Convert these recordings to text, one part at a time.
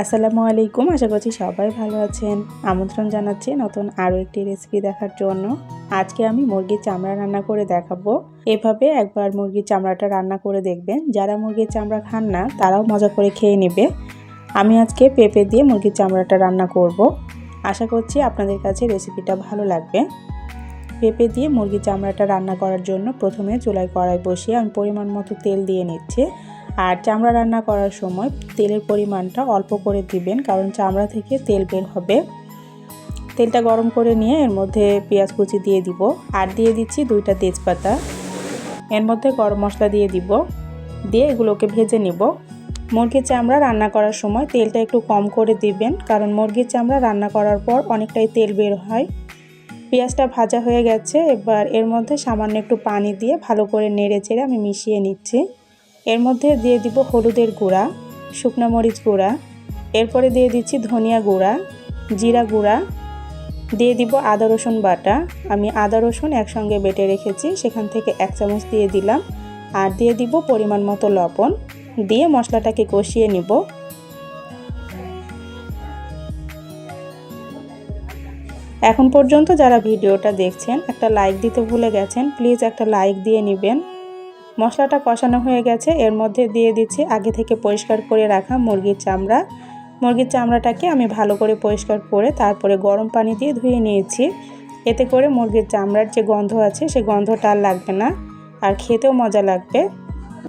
আসসালামু আলাইকুম, আশা করছি সবাই ভালো আছেন। আমন্ত্রণ জানাচ্ছি নতুন আরও একটি রেসিপি দেখার জন্য। আজকে আমি মুরগির চামড়া রান্না করে দেখাবো। এভাবে একবার মুরগির চামড়াটা রান্না করে দেখবেন। যারা মুরগির চামড়া খান না, তারাও মজা করে খেয়ে নেবে। আমি আজকে পেঁপে দিয়ে মুরগির চামড়াটা রান্না করব। আশা করছি আপনাদের কাছে রেসিপিটা ভালো লাগবে। পেঁপে দিয়ে মুরগির চামড়াটা রান্না করার জন্য প্রথমে চুলায় কড়াই বসিয়ে আমি পরিমাণ মতো তেল দিয়ে নিচ্ছি। আর চামড়া রান্না করার সময় তেলের পরিমাণটা অল্প করে দিবেন, কারণ চামড়া থেকে তেল বের হবে। তেলটা গরম করে নিয়ে এর মধ্যে পেঁয়াজ কুচি দিয়ে দিব, আর দিয়ে দিচ্ছি দুইটা তেজপাতা। এর মধ্যে গরম মশলা দিয়ে দিব, দিয়ে এগুলোকে ভেজে নিব। মুরগির চামড়া রান্না করার সময় তেলটা একটু কম করে দিবেন, কারণ মুরগির চামড়া রান্না করার পর অনেকটাই তেল বের হয়। পেঁয়াজটা ভাজা হয়ে গেছে, এবার এর মধ্যে সামান্য একটু পানি দিয়ে ভালো করে নেড়ে চেড়ে আমি মিশিয়ে নিচ্ছি। এর মধ্যে দিয়ে দিব হলুদের গুঁড়া, শুকনো মরিচ গুঁড়া, এরপরে দিয়ে দিচ্ছি ধনিয়া গুঁড়া, জিরা গুঁড়া, দিয়ে দিব আদা রসুন বাটা। আমি আদা রসুন একসঙ্গে বেটে রেখেছি, সেখান থেকে এক চামচ দিয়ে দিলাম। আর দিয়ে দিব পরিমাণ মতো লবণ। দিয়ে মশলাটাকে কষিয়ে নিব। এখন পর্যন্ত যারা ভিডিওটা দেখছেন, একটা লাইক দিতে ভুলে গেছেন, প্লিজ একটা লাইক দিয়ে নেবেন। মশলাটা কষানো হয়ে গেছে। এর মধ্যে দিয়ে দিচ্ছি আগে থেকে পরিষ্কার করে রাখা মুরগির চামড়া। মুরগির চামড়াটাকে আমি ভালো করে পরিষ্কার করে তারপরে গরম পানি দিয়ে ধুয়ে নিয়েছি। এতে করে মুরগির চামড়ার যে গন্ধ আছে, সে গন্ধটা আর লাগবে না আর খেতেও মজা লাগবে।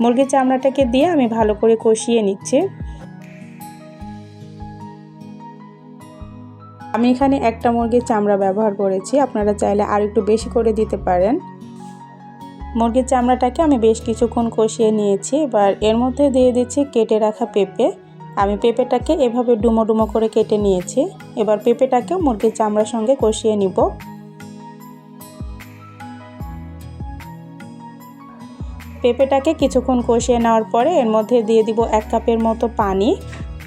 মুরগির চামড়াটাকে দিয়ে আমি ভালো করে কষিয়ে নিচ্ছি। আমি এখানে একটা মুরগির চামড়া ব্যবহার করেছি। আপনারা চাইলে আর একটু বেশি করে দিতে পারেন। মুরগির চামড়াটাকে আমি বেশ কিছুক্ষণ কষিয়ে নিয়েছি। এবার এর মধ্যে দিয়ে দিচ্ছি কেটে রাখা পেঁপে। আমি পেঁপেটাকে এভাবে ডুমো ডুমো করে কেটে নিয়েছি। এবার পেঁপেটাকে মুরগির চামড়ার সঙ্গে কষিয়ে নিব। পেঁপেটাকে কিছুক্ষণ কষিয়ে নেওয়ার পরে এর মধ্যে দিয়ে দিব এক কাপের মতো পানি।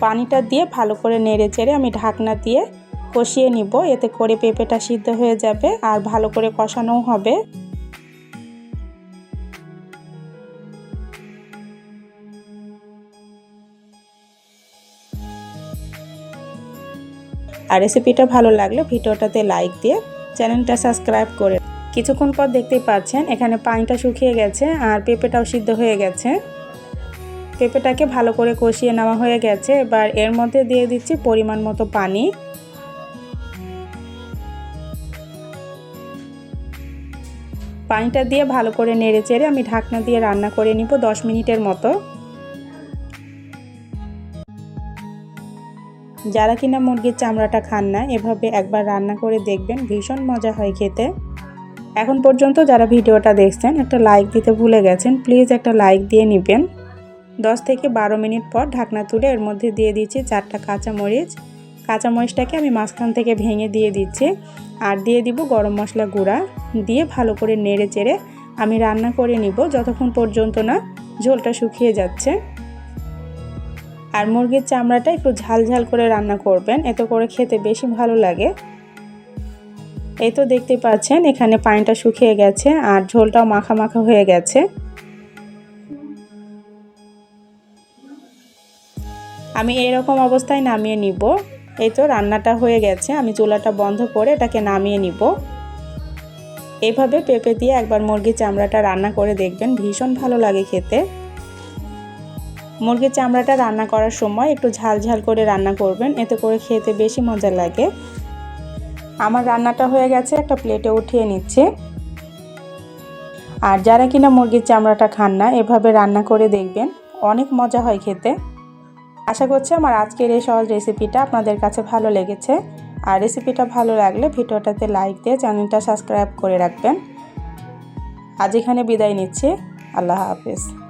পানিটা দিয়ে ভালো করে নেড়ে চেড়ে আমি ঢাকনা দিয়ে কষিয়ে নিব। এতে করে পেঁপেটা সিদ্ধ হয়ে যাবে আর ভালো করে কষানোও হবে। আর রেসিপিটা ভালো লাগলে ভিডিওটাতে লাইক দিয়ে চ্যানেলটা সাবস্ক্রাইব করে কিছুক্ষণ পর দেখতেই পাচ্ছেন, এখানে পানিটা শুকিয়ে গেছে আর পেঁপেটাও সিদ্ধ হয়ে গেছে। পেঁপেটাকে ভালো করে কষিয়ে নেওয়া হয়ে গেছে। এবার এর মধ্যে দিয়ে দিচ্ছি পরিমাণ মতো পানি। পানিটা দিয়ে ভালো করে নেড়ে চেড়ে আমি ঢাকনা দিয়ে রান্না করে নিব দশ মিনিটের মতো। যারা কিনা মুরগির চামড়াটা খান না, এভাবে একবার রান্না করে দেখবেন, ভীষণ মজা হয় খেতে। এখন পর্যন্ত যারা ভিডিওটা দেখছেন, একটা লাইক দিতে ভুলে গেছেন, প্লিজ একটা লাইক দিয়ে নেবেন। দশ থেকে বারো মিনিট পর ঢাকনা তুলে এর মধ্যে দিয়ে দিচ্ছি চারটা কাঁচামরিচ। কাঁচামরিচটাকে আমি মাঝখান থেকে ভেঙে দিয়ে দিচ্ছি আর দিয়ে দিব গরম মশলা গুঁড়া। দিয়ে ভালো করে নেড়ে চেড়ে আমি রান্না করে নিব, যতক্ষণ পর্যন্ত না ঝোলটা শুকিয়ে যাচ্ছে। আর মুরগির চামড়াটা একটু ঝাল ঝাল করে রান্না করবেন, এতে করে খেতে বেশি ভালো লাগে। এই তো দেখতে পাচ্ছেন, এখানে পানিটা শুকিয়ে গেছে আর ঝোলটাও মাখা মাখা হয়ে গেছে। আমি এরকম অবস্থায় নামিয়ে নিব। এই তো রান্নাটা হয়ে গেছে, আমি চুলাটা বন্ধ করে এটাকে নামিয়ে নিব। এভাবে পেঁপে দিয়ে একবার মুরগির চামড়াটা রান্না করে দেখবেন, ভীষণ ভালো লাগে খেতে। মুরগির চামড়াটা রান্না করার সময় একটু ঝাল ঝাল করে রান্না করবেন, এতে করে খেতে বেশি মজা লাগে। আমার রান্নাটা হয়ে গেছে, একটা প্লেটে উঠিয়ে নিচ্ছে। আর যারা কিনা মুরগির চামড়াটা খান না, এভাবে রান্না করে দেখবেন, অনেক মজা হয় খেতে। আশা করছি আমার আজকের এই সহজ রেসিপিটা আপনাদের কাছে ভালো লেগেছে। আর রেসিপিটা ভালো লাগলে ভিডিওটাতে লাইক দিয়ে চ্যানেলটা সাবস্ক্রাইব করে রাখবেন। আজ এখানে বিদায় নিচ্ছি। আল্লাহ হাফেজ।